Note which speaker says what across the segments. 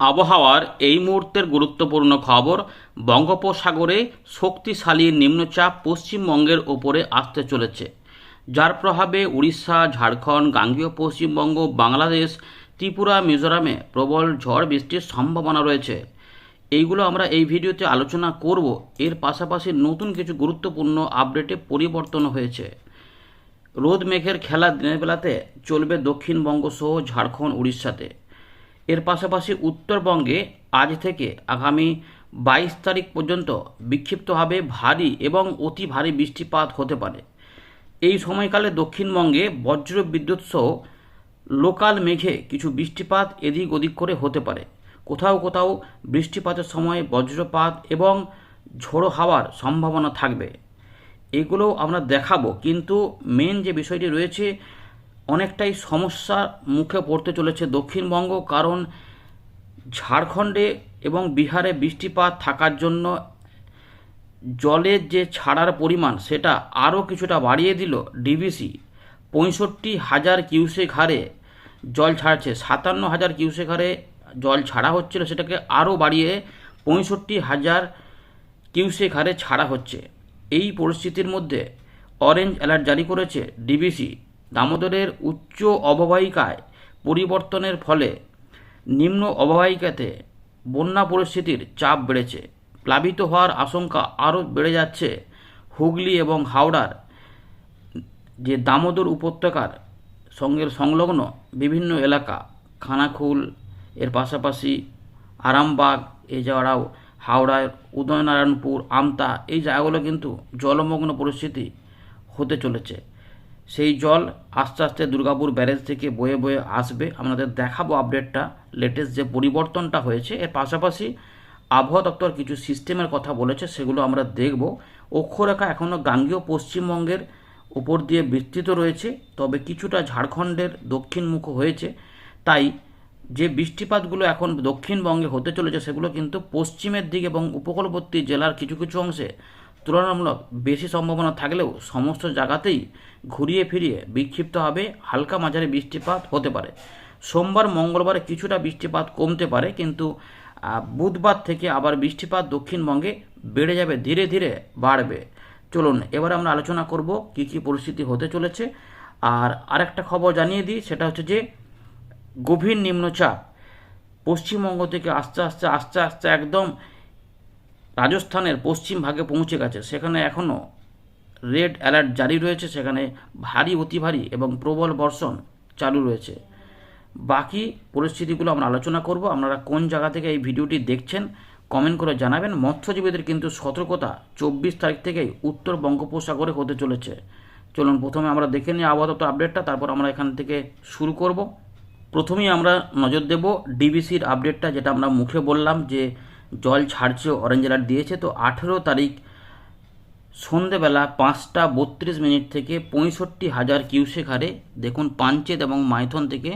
Speaker 1: আবহাওয়ার এই মুহূর্তের গুরুত্বপূর্ণ খবর, বঙ্গোপসাগরে শক্তিশালী নিম্নচাপ পশ্চিমবঙ্গের ওপরে আসতে চলেছে। যার প্রভাবে উড়িষ্যা, ঝাড়খণ্ড, গাঙ্গীয় পশ্চিমবঙ্গ, বাংলাদেশ, ত্রিপুরা, মিজোরামে প্রবল ঝড় বৃষ্টির সম্ভাবনা রয়েছে। এইগুলো আমরা এই ভিডিওতে আলোচনা করব। এর পাশাপাশি নতুন কিছু গুরুত্বপূর্ণ আপডেটে পরিবর্তন হয়েছে। রোদ মেঘের খেলা দিনের বেলাতে চলবে দক্ষিণবঙ্গ সহ ঝাড়খণ্ড, উড়িষ্যাতে। এর পাশাপাশি উত্তরবঙ্গে আজ থেকে আগামী বাইশ তারিখ পর্যন্ত বিক্ষিপ্তভাবে ভারী এবং অতি ভারী বৃষ্টিপাত হতে পারে। এই সময়কালে দক্ষিণবঙ্গে বজ্র বিদ্যুৎ সহ লোকাল মেঘে কিছু বৃষ্টিপাত এদিক ওদিক করে হতে পারে। কোথাও কোথাও বৃষ্টিপাতের সময় বজ্রপাত এবং ঝোড়ো হাওয়ার সম্ভাবনা থাকবে। এগুলো আমরা দেখাবো, কিন্তু মেন যে বিষয়টি রয়েছে অনেকটাই সমস্যার মুখে পড়তে চলেছে দক্ষিণবঙ্গ, কারণ ঝাড়খণ্ডে এবং বিহারে বৃষ্টিপাত থাকার জন্য জলের যে ছাড়ার পরিমাণ, সেটা আরও কিছুটা বাড়িয়ে দিল ডিবিসি। পঁয়ষট্টি হাজার কিউসেক হারে জল ছাড়ছে, সাতান্ন হাজার কিউসেক হারে জল ছাড়া হচ্ছিল, সেটাকে আরও বাড়িয়ে পঁয়ষট্টি হাজার কিউসেক হারে ছাড়া হচ্ছে। এই পরিস্থিতির মধ্যে অরেঞ্জ অ্যালার্ট জারি করেছে ডিবিসি। দামোদরের উচ্চ অববাহিকায় পরিবর্তনের ফলে নিম্ন অববাহিকাতে বন্যা পরিস্থিতির চাপ বেড়েছে। প্লাবিত হওয়ার আশঙ্কা আরও বেড়ে যাচ্ছে হুগলি এবং হাওড়ার। যে দামোদর উপত্যকার সঙ্গে সংলগ্ন বিভিন্ন এলাকা, খানাখুল, এর পাশাপাশি আরামবাগ, এছাড়াও হাওড়ার উদয়নারায়ণপুর, আমতা, এই জায়গাগুলো কিন্তু জলমগ্ন পরিস্থিতি হতে চলেছে। সেই জল আস্তে আস্তে দুর্গাপুর ব্যারেজ থেকে বয়ে বয়ে আসবে। আপনাদের দেখাবো আপডেটটা লেটেস্ট যে পরিবর্তনটা হয়েছে। এর পাশাপাশি আবহাওয়া দপ্তর কিছু সিস্টেমের কথা বলেছে, সেগুলো আমরা দেখব। অক্ষরেখা এখনও গাঙ্গীয় পশ্চিমবঙ্গের উপর দিয়ে বিস্তৃত রয়েছে, তবে কিছুটা ঝাড়খণ্ডের দক্ষিণমুখ হয়েছে। তাই যে বৃষ্টিপাতগুলো এখন দক্ষিণবঙ্গে হতে চলেছে, সেগুলো কিন্তু পশ্চিমের দিকে এবং উপকূলবর্তী জেলার কিছু কিছু অংশে তুলনামূলক বেশি সম্ভাবনা থাকলেও সমস্ত জায়গাতেই ঘুরিয়ে ফিরিয়ে বিক্ষিপ্তভাবে হালকা মাঝারি বৃষ্টিপাত হতে পারে। সোমবার, মঙ্গলবার কিছুটা বৃষ্টিপাত কমতে পারে, কিন্তু বুধবার থেকে আবার বৃষ্টিপাত দক্ষিণবঙ্গে বেড়ে যাবে, ধীরে ধীরে বাড়বে। চলুন, এবার আমরা আলোচনা করব কী কী পরিস্থিতি হতে চলেছে। আর আরেকটা খবর জানিয়ে দিই, সেটা হচ্ছে যে, গভীর নিম্নচাপ পশ্চিমবঙ্গ থেকে আস্তে আস্তে আস্তে আস্তে একদম রাজস্থানের পশ্চিম ভাগে পৌঁছে গেছে। সেখানে এখনও রেড অ্যালার্ট জারি রয়েছে, সেখানে ভারী, অতি ভারী এবং প্রবল বর্ষণ চালু রয়েছে। বাকি পরিস্থিতিগুলো আমরা আলোচনা করব। আপনারা কোন জায়গা থেকে এই ভিডিওটি দেখছেন, কমেন্ট করে জানাবেন। মৎস্যজীবীদের কিন্তু সতর্কতা চব্বিশ তারিখ থেকেই উত্তর বঙ্গোপসাগরে হতে চলেছে। চলুন, প্রথমে আমরা দেখে নিই দপ্তর আপডেটটা, তারপর আমরা এখান থেকে শুরু করব। প্রথমেই আমরা নজর দেব ডিবিসির আপডেটটা, যেটা আমরা মুখে বললাম যে জল ছাড়ছে অরেঞ্জ অ্যালার্ট দিয়েছে। তো আঠেরো তারিখ সন্ধেবেলা পাঁচটা বত্রিশ মিনিট থেকে পঁয়ষট্টি হাজার কিউসেক হারে দেখুন পাঞ্চেত এবং মাইথন থেকে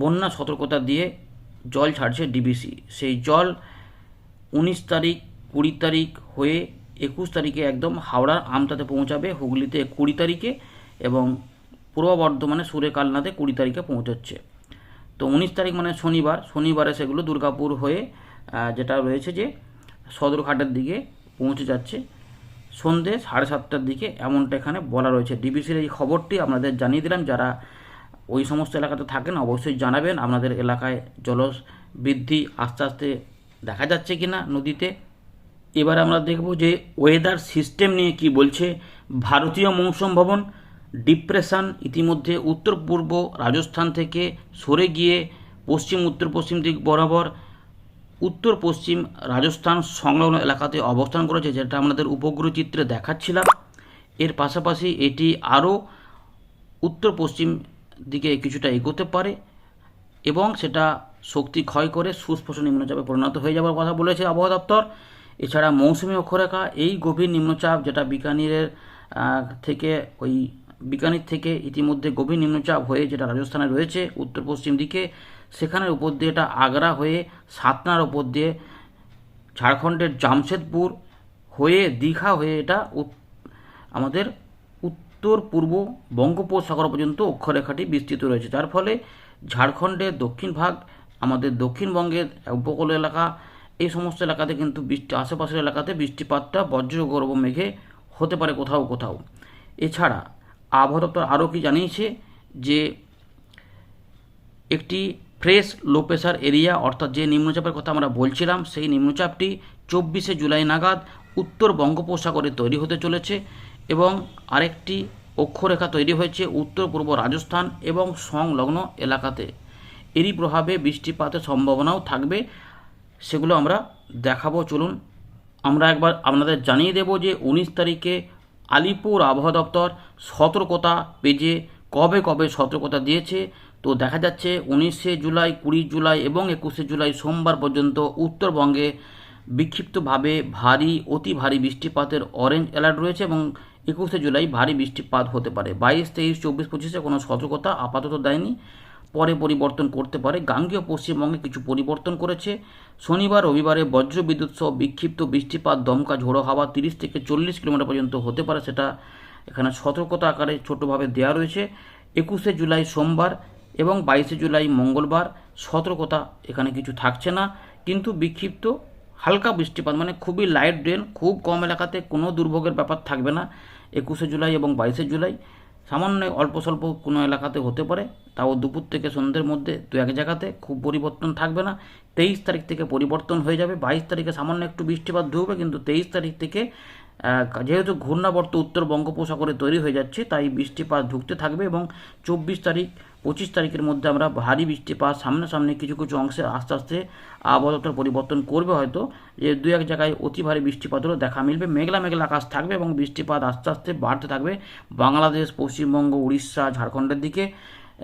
Speaker 1: বন্যা সতর্কতা দিয়ে জল ছাড়ছে ডিবিসি সেই জল উনিশ তারিখ, কুড়ি তারিখ হয়ে একুশ তারিখে একদম হাওড়ার আমতাতে পৌঁছাবে, হুগলিতে কুড়ি তারিখে এবং পূর্ব বর্ধমানে সুরেকালনাতে কুড়ি তারিখে পৌঁছচ্ছে। তো উনিশ তারিখ মানে শনিবার, শনিবারে সেগুলো দুর্গাপুর হয়ে যেটা রয়েছে যে সদরঘাটের দিকে পৌঁছে যাচ্ছে। সন্ধে সাড়ে সাতটার দিকে এমনটা এখানে বলা রয়েছে। ডিবিসির এই খবরটি আপনাদের জানিয়ে দিলাম। যারা ওই সমস্ত এলাকাতে থাকেন, অবশ্যই জানাবেন আপনাদের এলাকায় জল বৃদ্ধি আস্তে আস্তে দেখা যাচ্ছে কিনা নদীতে। এবার আমরা দেখব যে ওয়েদার সিস্টেম নিয়ে কি বলছে ভারতীয় মৌসুম ভবন। ডিপ্রেশন ইতিমধ্যে উত্তর পূর্ব রাজস্থান থেকে সরে গিয়ে পশ্চিম উত্তর পশ্চিম দিক বরাবর উত্তর পশ্চিম রাজস্থান সংলগ্ন এলাকাতে অবস্থান করেছে, যেটা আমাদের উপগ্রহ চিত্রে দেখাচ্ছিলাম। এর পাশাপাশি এটি আরও উত্তর পশ্চিম দিকে কিছুটা এগোতে পারে এবং সেটা শক্তি ক্ষয় করে সুস্পষ্ট নিম্নচাপে পরিণত হয়ে যাওয়ার কথা বলেছে আবহাওয়া দপ্তর। এছাড়া মৌসুমি অক্ষরেখা, এই গভীর নিম্নচাপ যেটা বিকানিরের থেকে ওই বিকানির থেকে ইতিমধ্যে গভীর নিম্নচাপ হয়ে যেটা রাজস্থানে রয়েছে উত্তর পশ্চিম দিকে সেখানের উপর দিয়ে এটা আগ্রা হয়ে সাতনার উপর দিয়ে ঝাড়খণ্ডের জামশেদপুর হয়ে দীঘা হয়ে এটা আমাদের উত্তর পূর্ব বঙ্গোপসাগর পর্যন্ত অক্ষরেখাটি বিস্তৃত রয়েছে। যার ফলে ঝাড়খণ্ডের দক্ষিণ ভাগ, আমাদের দক্ষিণবঙ্গের উপকূল এলাকা, এই সমস্ত এলাকাতে কিন্তু বৃষ্টি, আশেপাশের এলাকাতে বৃষ্টিপাতটা বজ্র গর্ভ মেঘে হতে পারে কোথাও কোথাও। এছাড়া আবহাওয়া দপ্তর আরও কি জানিয়েছে যে একটি ফ্রেশ লো প্রেশার এরিয়া, অর্থাৎ যে নিম্নচাপের কথা আমরা বলছিলাম, সেই নিম্নচাপটি চব্বিশে জুলাই নাগাদ উত্তর বঙ্গোপসাগরে তৈরি হতে চলেছে এবং আরেকটি অক্ষরেখা তৈরি হয়েছে উত্তর পূর্ব রাজস্থান এবং সংলগ্ন এলাকাতে। এরই প্রভাবে বৃষ্টিপাতের সম্ভাবনাও থাকবে, সেগুলো আমরা দেখাবো। চলুন, আমরা একবার আপনাদের জানিয়ে দেব যে উনিশ তারিখে আলিপুর আবহাওয়া দপ্তর সতর্কতা পেজে কবে কবে সতর্কতা দিয়েছে তো দেখা যাচ্ছে উনিশে জুলাই, কুড়ি জুলাই এবং একুশে জুলাই সোমবার পর্যন্ত উত্তরবঙ্গে বিক্ষিপ্তভাবে ভারী, অতি ভারী বৃষ্টিপাতের অরেঞ্জ অ্যালার্ট রয়েছে এবং একুশে জুলাই ভারী বৃষ্টিপাত হতে পারে। বাইশ, তেইশ, চব্বিশ, পঁচিশে কোনো সতর্কতা আপাতত দেয়নি। পরে পরিবর্তন করতে পারে। গাঙ্গেয় পশ্চিমবঙ্গে কিছু পরিবর্তন করেছে। শনিবার, রবিবারে বজ্রবিদ্যুৎ সহ বিক্ষিপ্ত বৃষ্টিপাত, দমকা, ঝোড়ো হাওয়া তিরিশ থেকে চল্লিশ কিলোমিটার পর্যন্ত হতে পারে সেটা এখানে সতর্কতা আকারে ছোটোভাবে দেওয়া রয়েছে। একুশে জুলাই সোমবার এবং বাইশে জুলাই মঙ্গলবার সতর্কতা এখানে কিছু থাকছে না। কিন্তু বিক্ষিপ্ত হালকা বৃষ্টিপাত মানে খুবই লাইট ড্রেন খুব কম এলাকাতে কোনো দুর্ভোগের ব্যাপার থাকবে না। একুশে জুলাই এবং বাইশে জুলাই সামান্য অল্প স্বল্প কোনো এলাকাতে হতে পারে। তাও দুপুর থেকে সন্ধ্যের মধ্যে দু এক জায়গাতে খুব পরিবর্তন থাকবে না। তেইশ তারিখ থেকে পরিবর্তন হয়ে যাবে। বাইশ তারিখে সামান্য একটু বৃষ্টিপাত ঢুকবে, কিন্তু তেইশ তারিখ থেকে যেহেতু ঘূর্ণাবর্ত উত্তর বঙ্গোপসাগরে তৈরি হয়ে যাচ্ছে, তাই বৃষ্টিপাত ঢুকতে থাকবে এবং চব্বিশ তারিখ পঁচিশ তারিখের মধ্যে আমরা ভারী বৃষ্টিপাত সামনে সামনে কিছু কিছু অংশে আস্তে আস্তে আবহাওয়া দপ্তর পরিবর্তন করবে হয়তো। যে দু এক জায়গায় অতি ভারী বৃষ্টিপাতেরও দেখা মিলবে। মেঘলা মেঘলা আকাশ থাকবে এবং বৃষ্টিপাত আস্তে আস্তে বাড়তে থাকবে বাংলাদেশ, পশ্চিমবঙ্গ, উড়িষ্যা, ঝাড়খণ্ডের দিকে।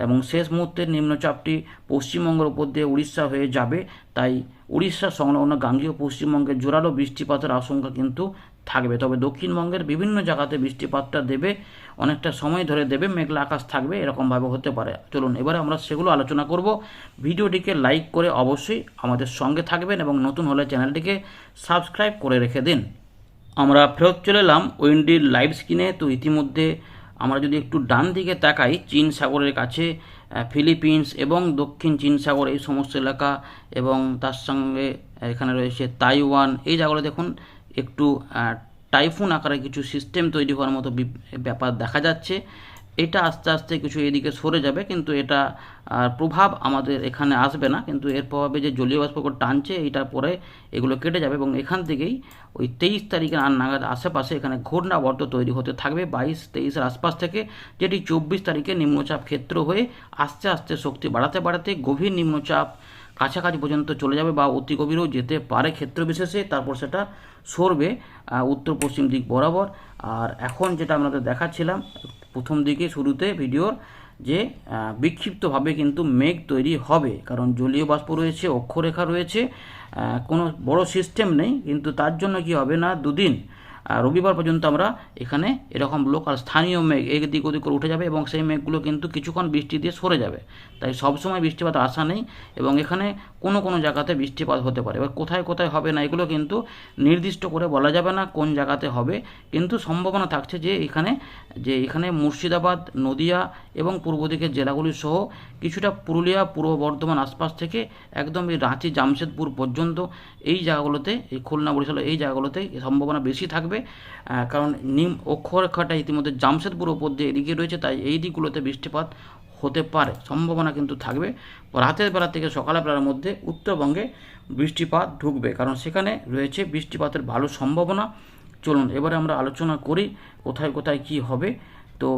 Speaker 1: এবং শেষ মুহূর্তের নিম্নচাপটি পশ্চিমবঙ্গের উপর দিয়ে উড়িষ্যা হয়ে যাবে। তাই উড়িষ্যা সংলগ্ন গাঙ্গীয় পশ্চিমবঙ্গে জোরালো বৃষ্টিপাতের আশঙ্কা কিন্তু থাকবে। তবে দক্ষিণবঙ্গের বিভিন্ন জায়গাতে বৃষ্টিপাতটা দেবে, অনেকটা সময় ধরে দেবে, মেঘলা আকাশ থাকবে, এরকমভাবে হতে পারে। চলুন, এবারে আমরা সেগুলো আলোচনা করব। ভিডিওটিকে লাইক করে অবশ্যই আমাদের সঙ্গে থাকবেন এবং নতুন হলে চ্যানেলটিকে সাবস্ক্রাইব করে রেখে দিন। আমরা ফেরত চলে এলাম উইন্ডির লাইভ স্ক্রিনে। তো ইতিমধ্যে আমরা যদি একটু ডান দিকে তাকাই, চীন সাগরের কাছে ফিলিপিন্স এবং দক্ষিণ চীন সাগর, এই সমস্ত এলাকা এবং তার সঙ্গে এখানে রয়েছে তাইওয়ান। এই জায়গাগুলো দেখুন একটু টাইফুন আকারে কিছু সিস্টেম তৈরি হওয়ার মতো ব্যাপার দেখা যাচ্ছে। এটা আস্তে আস্তে কিছু এদিকে সরে যাবে, কিন্তু এটা প্রভাব আমাদের এখানে আসবে না। কিন্তু এর প্রভাবে যে জলীয় বাষ্প করে টানছে এইটার পরে এগুলো কেটে যাবে এবং এখান থেকেই ওই তেইশ তারিখের আর নাগাদ আশেপাশে এখানে ঘূর্ণাবর্ত তৈরি হতে থাকবে। বাইশ, তেইশের আশপাশ থেকে যেটি চব্বিশ তারিখে নিম্নচাপ ক্ষেত্র হয়ে আস্তে আস্তে শক্তি বাড়াতে বাড়াতে গভীর নিম্নচাপ কাছাকাছি পর্যন্ত চলে যাবে বা অতি গভীরও যেতে পারে ক্ষেত্র বিশেষে, তারপর সেটা সরবে উত্তর পশ্চিম দিক বরাবর। আর এখন যেটা আপনাদের দেখাচ্ছিলাম, প্রথম দিকে শুরুতে ভিডিওর যে বিক্ষিপ্তভাবে কিন্তু মেঘ তৈরি হবে, কারণ জলীয় বাষ্প রয়েছে, অক্ষরেখা রয়েছে কোনো বড় সিস্টেম নেই, কিন্তু তার জন্য কি হবে না, দুদিন রবিবার পর্যন্ত আমরা এখানে এরকম লোকাল স্থানীয় মেঘ এদিক ওদিক করে উঠে যাবে এবং সেই মেঘগুলো কিন্তু কিছুক্ষণ বৃষ্টি দিয়ে সরে যাবে। তাই সবসময় বৃষ্টিপাত আসা নেই এবং এখানে কোনো কোনো জায়গাতে বৃষ্টিপাত হতে পারে। এবার কোথায় কোথায় হবে না, এগুলো কিন্তু নির্দিষ্ট করে বলা যাবে না কোন জায়গাতে হবে। কিন্তু সম্ভাবনা থাকছে যে এখানে যে এখানে মুর্শিদাবাদ, নদিয়া এবং পূর্ব দিকের জেলাগুলি সহ কিছুটা পুরুলিয়া, পূর্ব বর্ধমান আশপাশ থেকে একদম এই রাঁচি, জামশেদপুর পর্যন্ত এই জায়গাগুলোতে, এই খুলনা বরিশাল এই জায়গাগুলোতে সম্ভাবনা বেশি থাকবে। আহ, কারণ নিম অক্ষরেখাটা ইতিমধ্যে জামশেদপুর ওপর দিয়ে এদিকে রয়েছে তাই এই দিকগুলোতে বৃষ্টিপাত হতে পারে। সম্ভাবনা কিন্তু থাকবে। রাতের বেলা থেকে সকালের বেলার মধ্যে উত্তরবঙ্গে বৃষ্টিপাত ঢুকবে কারণ সেখানে রয়েছে বৃষ্টিপাতের ভালো সম্ভাবনা। চলুন এবারে আমরা আলোচনা করি কোথায় কোথায় কি হবে। তো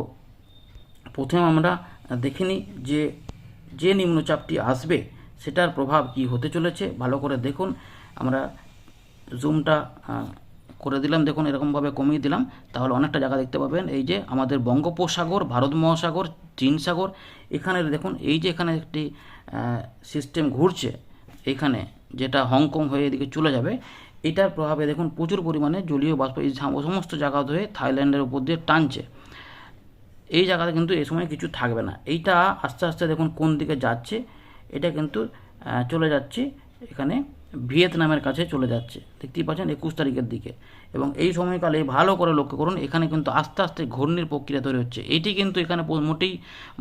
Speaker 1: প্রথমে আমরা দেখে নিই যে যে নিম্নচাপটি আসবে সেটার প্রভাব কি হতে চলেছে। ভালো করে দেখুন। আমরা জুমটা করে দিলাম, দেখুন এরকমভাবে কমিয়ে দিলাম, তাহলে অনেকটা জায়গা দেখতে পাবেন। এই যে আমাদের বঙ্গোপসাগর, ভারত মহাসাগর, চীন সাগর, এখানে দেখুন, এই যে এখানে একটি সিস্টেম ঘুরছে, এখানে যেটা হংকং হয়ে এদিকে চলে যাবে, এটার প্রভাবে দেখুন প্রচুর পরিমাণে জলীয় বাষ্প, এই সমস্ত জায়গা ধরে থাইল্যান্ডের উপর দিয়ে টানছে। এই জায়গাতে কিন্তু এই সময় কিছু থাকবে না। এইটা আস্তে আস্তে দেখুন কোন দিকে যাচ্ছে, এটা কিন্তু চলে যাচ্ছে এখানে। ভিয়েতনামের কাছে চলে যাচ্ছে। দেখতেই পাচ্ছেন একুশ তারিখের দিকে। এবং এই সময়কালে ভালো করে লক্ষ্য করুন, এখানে কিন্তু আস্তে আস্তে ঘূর্ণির প্রক্রিয়া তৈরি হচ্ছে। এটি কিন্তু এখানে মোটেই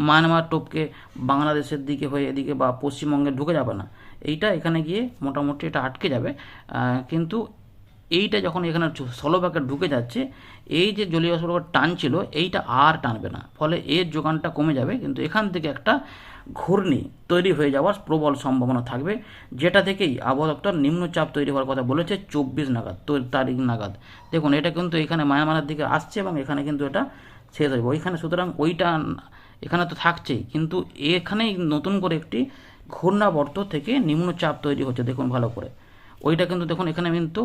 Speaker 1: মায়ানমার টোপকে বাংলাদেশের দিকে হয়ে এদিকে বা পশ্চিমবঙ্গে ঢুকে যাবে না। এইটা এখানে গিয়ে মোটামুটি এটা আটকে যাবে। কিন্তু এইটা যখন এখানে স্থলভাগে ঢুকে যাচ্ছে, এই যে জলীয় বাষ্প টানছিল, এইটা আর টানবে না। ফলে এর যোগানটা কমে যাবে, কিন্তু এখান থেকে একটা ঘূর্ণি তৈরি হয়ে যাওয়ার প্রবল সম্ভাবনা থাকবে, যেটা থেকেই আবহাওয়া দপ্তর নিম্নচাপ তৈরি হওয়ার কথা বলেছে, চব্বিশ নাগাদ তারিখ নাগাদ। দেখুন, এটা কিন্তু এখানে মায়ানমারের দিকে আসছে এবং এখানে কিন্তু এটা শেষ হয়ে ওইখানে সুতরাং ওইটা এখানে তো থাকছেই, কিন্তু এখানেই নতুন করে একটি ঘূর্ণাবর্ত থেকে নিম্নচাপ তৈরি হচ্ছে, দেখুন ভালো করে। ওইটা কিন্তু দেখুন, এখানে কিন্তু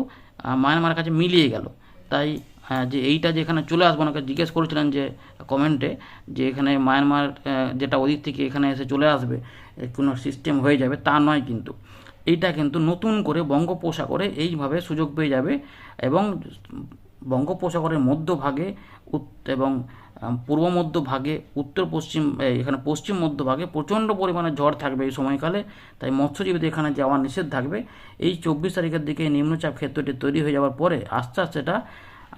Speaker 1: মায়ানমার কাছে মিলিয়ে গেল। তাই যে এইটা যে এখানে চলে আসব ওনাকে জিজ্ঞেস করেছিলেন যে কমেন্টে যে এখানে মায়ানমার যেটা ওদিক থেকে এখানে এসে চলে আসবে কোনো সিস্টেম হয়ে যাবে, তা নয় কিন্তু। এইটা কিন্তু নতুন করে বঙ্গোপসাগরে এইভাবে সুযোগ পেয়ে যাবে এবং বঙ্গোপসাগরের মধ্যভাগে এবং পূর্ব মধ্যভাগে, উত্তর পশ্চিম এখানে পশ্চিম মধ্যভাগে প্রচণ্ড পরিমাণে ঝড় থাকবে এই সময়কালে। তাই মৎস্যজীবীদের এখানে যাওয়া নিষেধ থাকবে। এই চব্বিশ তারিখের দিকে নিম্নচাপ ক্ষেত্রটি তৈরি হয়ে যাওয়ার পরে আস্তে আস্তে এটা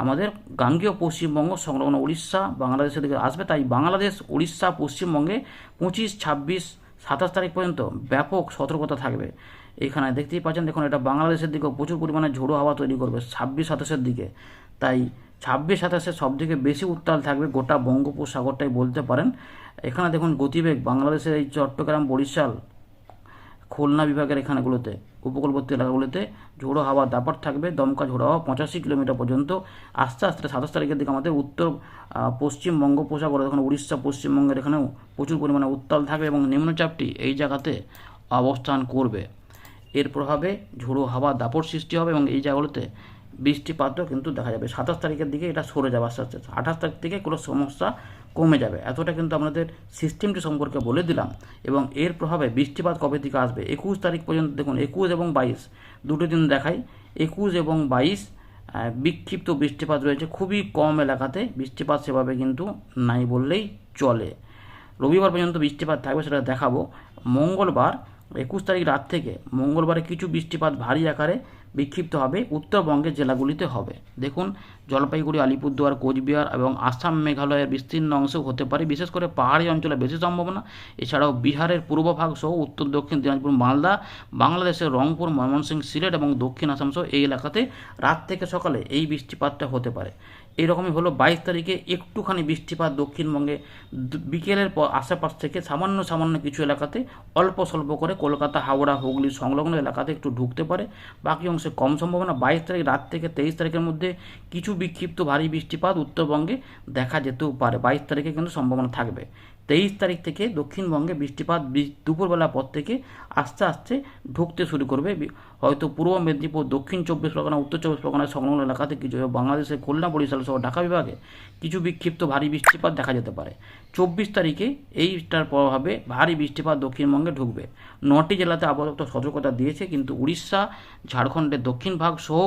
Speaker 1: আমাদের গাঙ্গেয় পশ্চিমবঙ্গ সংলগ্ন উড়িষ্যা, বাংলাদেশের দিকে আসবে। তাই বাংলাদেশ, উড়িষ্যা, পশ্চিমবঙ্গে পঁচিশ, ছাব্বিশ, সাতাশ তারিখ পর্যন্ত ব্যাপক সতর্কতা থাকবে। এখানে দেখতেই পাচ্ছেন, দেখুন, এটা বাংলাদেশের দিকেও প্রচুর পরিমাণে ঝোড়ো হাওয়া তৈরি করবে ছাব্বিশ, সাতাশের দিকে। তাই ছাব্বিশ সাতাশে সব থেকে বেশি উত্তাল থাকবে গোটা বঙ্গোপসাগরটাই বলতে পারেন। এখানে দেখুন গতিবেগ, বাংলাদেশের এই চট্টগ্রাম, বরিশাল, খুলনা বিভাগের এখানেগুলোতে, উপকূলবর্তী এলাকাগুলোতে ঝোড়ো হাওয়া দাপট থাকবে, দমকা ঝোড়ো হাওয়া পঁচাশি কিলোমিটার পর্যন্ত। আস্তে আস্তে সাতাশ তারিখের দিকে আমাদের উত্তর পশ্চিম বঙ্গোপসাগরে এখন উড়িষ্যা পশ্চিমবঙ্গের এখানেও প্রচুর পরিমাণে উত্তাল থাকবে এবং নিম্নচাপটি এই জায়গাতে অবস্থান করবে। এর প্রভাবে ঝোড়ো হাওয়া দাপট সৃষ্টি হবে এবং এই জায়গাগুলোতে বৃষ্টিপাতও কিন্তু দেখা যাবে। সাতাশ তারিখের দিকে এটা সরে যাবে আস্তে আস্তে। আঠাশ তারিখ থেকে কোনো সমস্যা কমে যাবে। এতটা কিন্তু আপনাদের সিস্টেমটি সম্পর্কে বলে দিলাম এবং এর প্রভাবে বৃষ্টিপাত কবে থেকে আসবে? একুশ তারিখ পর্যন্ত দেখুন, একুশ এবং বাইশ, দুটো দিন দেখাই। একুশ এবং বাইশ বিক্ষিপ্ত বৃষ্টিপাত রয়েছে। খুবই কম এলাকাতে বৃষ্টিপাত সেভাবে কিন্তু নাই বললেই চলে। রবিবার পর্যন্ত বৃষ্টিপাত থাকবে সেটা দেখাবো। মঙ্গলবার একুশ তারিখ রাত থেকে মঙ্গলবারে কিছু বৃষ্টিপাত ভারী আকারে বিক্ষিপ্ত হবে। উত্তরবঙ্গের জেলাগুলিতে হবে। দেখুন, জলপাইগুড়ি, আলিপুরদুয়ার, কোচবিহার এবং আসাম মেঘালয়ের বিস্তীর্ণ অংশেও হতে পারে। বিশেষ করে পাহাড়ি অঞ্চলে বেশি সম্ভাবনা। এছাড়াও বিহারের পূর্বভাগ সহ উত্তর, দক্ষিণ, দিনাজপুর, মালদা, বাংলাদেশের রংপুর, ময়মনসিংহ, সিলেট এবং দক্ষিণ আসাম সহ এই এলাকাতে রাত থেকে সকালে এই বৃষ্টিপাতটা হতে পারে। এইরকমই হলো বাইশ তারিখে একটুখানি বৃষ্টিপাত দক্ষিণবঙ্গে। বিকেলের পর আশেপাশ থেকে সামান্য সামান্য কিছু এলাকাতে অল্প স্বল্প করে কলকাতা, হাওড়া, হুগলি সংলগ্ন এলাকাতে একটু ঢুকতে পারে। বাকি অংশে কম সম্ভাবনা বাইশ তারিখ রাত থেকে তেইশ তারিখের মধ্যে কিছু বিক্ষিপ্ত ভারী বৃষ্টিপাত উত্তরবঙ্গে দেখা যেতেও পারে। বাইশ তারিখে কিন্তু সম্ভাবনা থাকবে। তেইশ তারিখ থেকে দক্ষিণবঙ্গে বৃষ্টিপাত দুপুরবেলা পর থেকে আস্তে আস্তে ঢুকতে শুরু করবে। হয়তো পূর্ব মেদিনীপুর, দক্ষিণ চব্বিশ পরগনা, উত্তর চব্বিশ পরগনা সংলগ্ন এলাকাতে কিছু বাংলাদেশের খুলনা বরিশাল সহ ঢাকা বিভাগে কিছু বিক্ষিপ্ত ভারী বৃষ্টিপাত দেখা যেতে পারে। চব্বিশ তারিখে এইটার প্রভাবে ভারী বৃষ্টিপাত দক্ষিণবঙ্গে ঢুকবে। নটি জেলাতে দপ্তর সতর্কতা দিয়েছে, কিন্তু উড়িষ্যা, ঝাড়খণ্ডের দক্ষিণ ভাগ সহ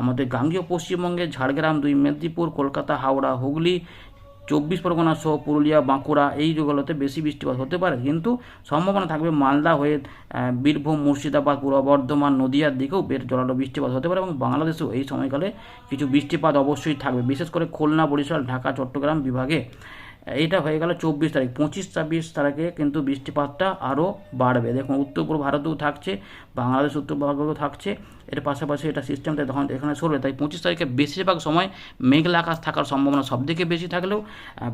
Speaker 1: আমাদের গাঙ্গীয় পশ্চিমবঙ্গে, ঝাড়গ্রাম দুই, মেদিনীপুর, কলকাতা, হাওড়া, হুগলি চব্বিশ পরগনা সহ পুরুলিয়া, বাঁকুড়া এই জায়গাগুলোতে বেশি বৃষ্টিপাত হতে পারে। কিন্তু সম্ভাবনা থাকবে মালদা হয়ে বীরভূম, মুর্শিদাবাদ, পূর্ব বর্ধমান, নদিয়ার দিকেও বেশ জলালো বৃষ্টিপাত হতে পারে এবং বাংলাদেশেও এই সময়কালে কিছু বৃষ্টিপাত অবশ্যই থাকবে। বিশেষ করে খুলনা, বরিশাল, ঢাকা, চট্টগ্রাম বিভাগে এইটা হয়ে গেল চব্বিশ তারিখ। পঁচিশ, ছাব্বিশ তারিখে কিন্তু বৃষ্টিপাতটা আরও বাড়বে। দেখুন, উত্তর পূর্ব ভারতেও থাকছে, বাংলাদেশ উত্তর ভারতেও থাকছে। এর পাশাপাশি এটা সিস্টেমটা তখন এখানে সরবে। তাই পঁচিশ তারিখে বেশিরভাগ সময় মেঘলা আকাশ থাকার সম্ভাবনা সবথেকে বেশি থাকলেও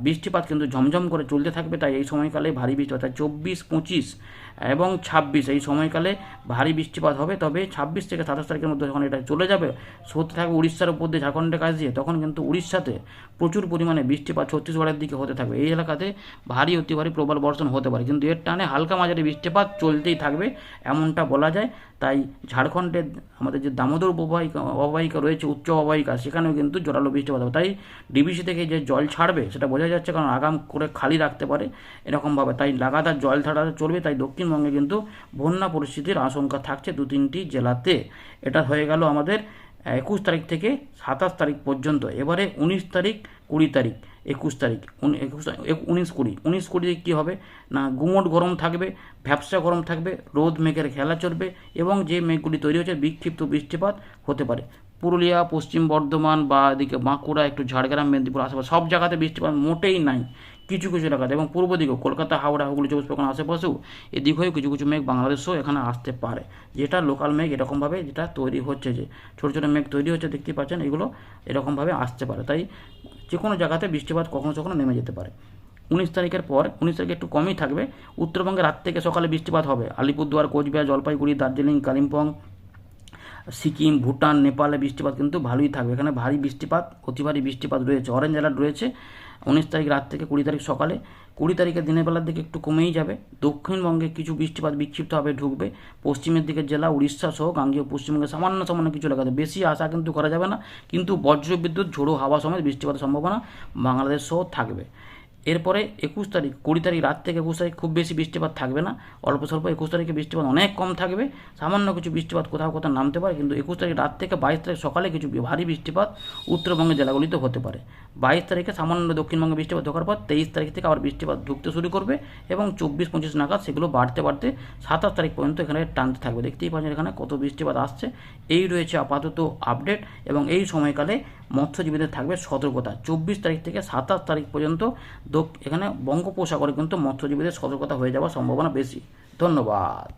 Speaker 1: বৃষ্টিপাত কিন্তু ঝমঝম করে চলতে থাকবে। তাই এই সময়কালে ভারী বৃষ্টিপাত তাই চব্বিশ, পঁচিশ এবং ছাব্বিশ এই সময়কালে ভারী বৃষ্টিপাত হবে। তবে ছাব্বিশ থেকে সাতাশ তারিখের মধ্যে যখন এটা চলে যাবে সত্যি থাকবে উড়িষ্যার উপর দিয়ে ঝাড়খণ্ডের কাছ দিয়ে, তখন কিন্তু উড়িষ্যাতে প্রচুর পরিমাণে বৃষ্টিপাত ছত্তিশগড়ের দিকে হতে থাকবে। এই এলাকাতে ভারী, অতি ভারী প্রবল বর্ষণ হতে পারে। কিন্তু এর টানে হালকা মাঝারি বৃষ্টিপাত চলতেই থাকবে, এমনটা বলা যায়। তাই ঝাড়খণ্ডের আমাদের যে দামোদর অববাহিকা অববাহিকা রয়েছে, উচ্চ অববাহিকা সেখানেও কিন্তু জোরালো বৃষ্টিপাত হবে। তাই ডিবিসি থেকে যে জল ছাড়বে, সেটা বোঝা যাচ্ছে কারণ আগাম করে খালি রাখতে পারে এরকমভাবে। তাই লাগাতার জল ছাড়া চলবে, তাই দক্ষিণবঙ্গে কিন্তু বন্যা পরিস্থিতির আশঙ্কা থাকছে দু তিনটি জেলাতে। এটা হয়ে গেল আমাদের একুশ তারিখ থেকে সাতাশ তারিখ পর্যন্ত। এবারে উনিশ তারিখ, কুড়ি তারিখ। একুশ তারিখ একুশ এক- উনিশ কুড়ি। উনিশ কুড়িতে কী হবে? না, গুমট গরম থাকবে ভ্যাপসা গরম থাকবে, রোদ মেঘের খেলা চলবে এবং যে মেঘগুলি তৈরি হচ্ছে বিক্ষিপ্ত বৃষ্টিপাত হতে পারে। পুরুলিয়া, পশ্চিম বর্ধমান বা এদিকে বাঁকুড়া, একটু ঝাড়গ্রাম, মেদিনীপুর আশেপাশে সব জায়গাতে বৃষ্টিপাত মোটেই নাই। কিছু কিছু এলাকাতে এবং পূর্ব দিকেও, কলকাতা, হাওড়া, হুগলি, চব্বিশ পরগনা আশেপাশেও এদিক হয়েও কিছু কিছু মেঘ বাংলাদেশেও এখানে আসতে পারে। যেটা লোকাল মেঘ এরকমভাবে যেটা তৈরি হচ্ছে যে, ছোটো ছোটো মেঘ তৈরি হচ্ছে, দেখতেই পাচ্ছেন, এগুলো এরকমভাবে আসতে পারে। তাই যে কোনো জায়গাতে বৃষ্টিপাত কখনো কখনো নেমে যেতে পারে। উনিশ তারিখের পর, উনিশ তারিখে একটু কমই থাকবে। উত্তরবঙ্গে রাত থেকে সকালে বৃষ্টিপাত হবে। আলিপুরদুয়ার, কোচবিহার, জলপাইগুড়ি, দার্জিলিং, কালিম্পং সিকিম, ভুটান, নেপালে বৃষ্টিপাত কিন্তু ভালোই থাকবে। এখানে ভারী বৃষ্টিপাত, অতি ভারী বৃষ্টিপাত রয়েছে। অরেঞ্জ অ্যালার্ট রয়েছে। উনিশ তারিখ রাত থেকে কুড়ি তারিখ সকালে। কুড়ি তারিখের দিনের বেলার দিকে একটু কমেই যাবে। দক্ষিণবঙ্গে কিছু বৃষ্টিপাত বিক্ষিপ্তভাবে ঢুকবে। পশ্চিমের দিকের জেলা, উড়িষ্যা সহ গাঙ্গীয় পশ্চিমবঙ্গে সামান্য সামান্য কিছু এলাকাতে। বেশি আশা কিন্তু করা যাবে না। কিন্তু বজ্র বিদ্যুৎ ঝোড়ো হাওয়া সমেত বৃষ্টিপাতের সম্ভাবনা বাংলাদেশ সহ থাকবে। এরপরে একুশ তারিখ, কুড়ি তারিখ রাত থেকে একুশ তারিখ খুব বেশি বৃষ্টিপাত থাকবে না। অল্প স্বল্প একুশ তারিখে বৃষ্টিপাত অনেক কম থাকবে। সামান্য কিছু বৃষ্টিপাত কোথাও কোথাও নামতে পারে, কিন্তু একুশ তারিখ রাত থেকে বাইশ তারিখ সকালে কিছু ভারী বৃষ্টিপাত উত্তরবঙ্গের জেলাগুলিতে হতে পারে। বাইশ তারিখে সামান্য দক্ষিণবঙ্গে বৃষ্টিপাত ঢোকার পর তেইশ তারিখ থেকে আবার বৃষ্টিপাত ঢুকতে শুরু করবে এবং চব্বিশ, পঁচিশ নাগাদ সেগুলো বাড়তে বাড়তে সাতাশ তারিখ পর্যন্ত এখানে টানতে থাকবে। দেখতেই পাচ্ছেন এখানে কত বৃষ্টিপাত আসছে। এই রয়েছে আপাতত আপডেট এবং এই সময়কালে মৎস্যজীবীদের থাকবে সতর্কতা। চব্বিশ তারিখ থেকে সাতাশ তারিখ পর্যন্ত এখানে বঙ্গোপসাগরে কিন্তু মৎস্যজীবীদের সতর্কতা হয়ে যাওয়ার সম্ভাবনা বেশি। ধন্যবাদ।